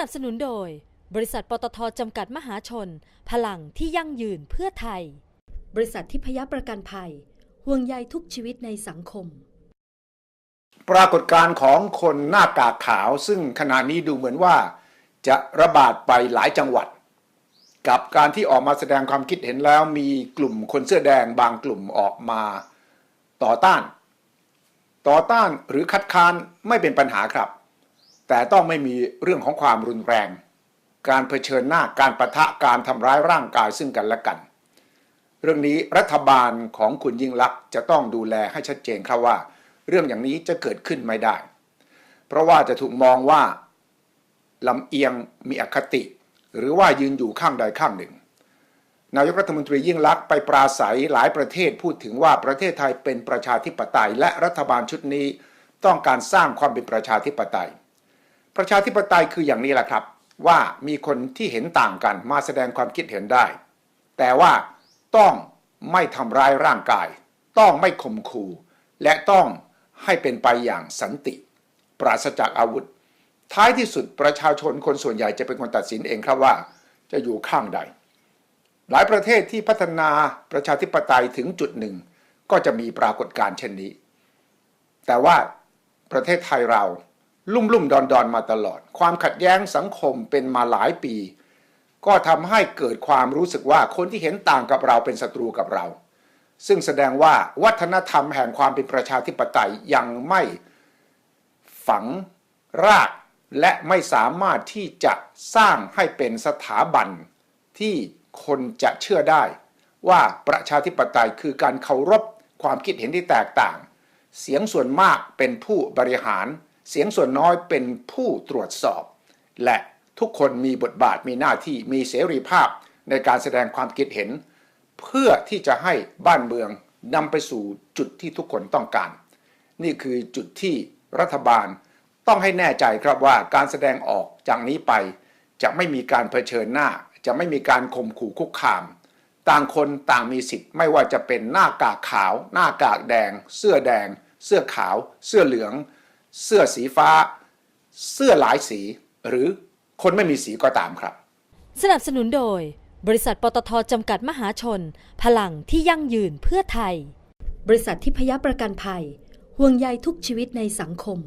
นับสนุนโดย บริษัทปตทจำกัดมหาชน พลังที่ยั่งยืนเพื่อไทย บริษัททิพยประกันภัย ห่วงใยทุกชีวิตในสังคม ปรากฏการณ์ของคนหน้ากากขาวซึ่งขณะนี้ดูเหมือนว่า จะระบาดไปหลายจังหวัด กับการที่ออกมาแสดงความคิดเห็นแล้วมีกลุ่มคนเสื้อแดงบางกลุ่มออกมาต่อต้าน ต่อต้านหรือคัดค้านไม่เป็นปัญหาครับ แต่ต้องไม่มีเรื่องของความรุนแรง การเผชิญหน้าการประทะการทำร้ายร่างกายซึ่งกันและกัน เรื่องนี้รัฐบาลของคุณยิ่งลักษณ์จะต้องดูแลให้ชัดเจนครับว่า เรื่องอย่างนี้จะเกิดขึ้นไม่ได้ เพราะว่าจะถูกมองว่าลำเอียงมีอคติ หรือว่ายืนอยู่ข้างใดข้างหนึ่งนายกรัฐมนตรียิ่งลักษณ์ไปปราศัยหลายประเทศพูดถึงว่าประเทศไทยเป็นประชาธิปไตย และรัฐบาลชุดนี้ต้องการสร้างความเป็นประชาธิปไตย ประชาธิปไตยคืออย่างนี้แหละครับ ว่ามีคนที่เห็นต่างกันมาแสดงความคิดเห็นได้ แต่ว่าต้องไม่ทำร้ายร่างกาย ต้องไม่ข่มขู่และต้องให้เป็นไปอย่างสันติ ปราศจากอาวุธ ท้ายที่สุดประชาชนคนส่วนใหญ่จะเป็นคนตัดสินเองครับว่า จะอยู่ข้างใด หลายประเทศที่พัฒนาประชาธิปไตยถึงจุดหนึ่ง ก็จะมีปรากฏการณ์เช่นนี้ แต่ว่าประเทศไทยเรา ลุ่มลุ่มดอนดอนมาตลอด ความขัดแย้งสังคมเป็นมาหลายปี ก็ทำให้เกิดความรู้สึกว่าคนที่เห็นต่างกับเราเป็นศัตรูกับเรา ซึ่งแสดงว่าวัฒนธรรมแห่งความเป็นประชาธิปไตยยังไม่ฝังรากและไม่สามารถที่จะสร้างให้เป็นสถาบันที่คนจะเชื่อได้ ว่าประชาธิปไตยคือการเคารพความคิดเห็นที่แตกต่าง เสียงส่วนมากเป็นผู้บริหาร เสียงส่วนน้อยเป็นผู้ตรวจสอบ และทุกคนมีบทบาทมีหน้าที่มีเสรีภาพในการแสดงความคิดเห็น เพื่อที่จะให้บ้านเมืองนำไปสู่จุดที่ทุกคนต้องการ นี่คือจุดที่รัฐบาลต้องให้แน่ใจครับว่าการแสดงออกจากนี้ไป จะไม่มีการเผชิญหน้า จะไม่มีการข่มขู่คุกคาม ต่างคนต่างมีสิทธิ์ ไม่ว่าจะเป็นหน้ากากขาว หน้ากากแดง เสื้อแดง เสื้อขาว เสื้อเหลือง เสื้อสีฟ้า เสื้อหลายสี หรือคนไม่มีสีก็ตามครับ สนับสนุนโดย บริษัทปตทจำกัดมหาชน พลังที่ยั่งยืนเพื่อไทย บริษัททิพยประกันภัย ห่วงใยทุกชีวิตในสังคม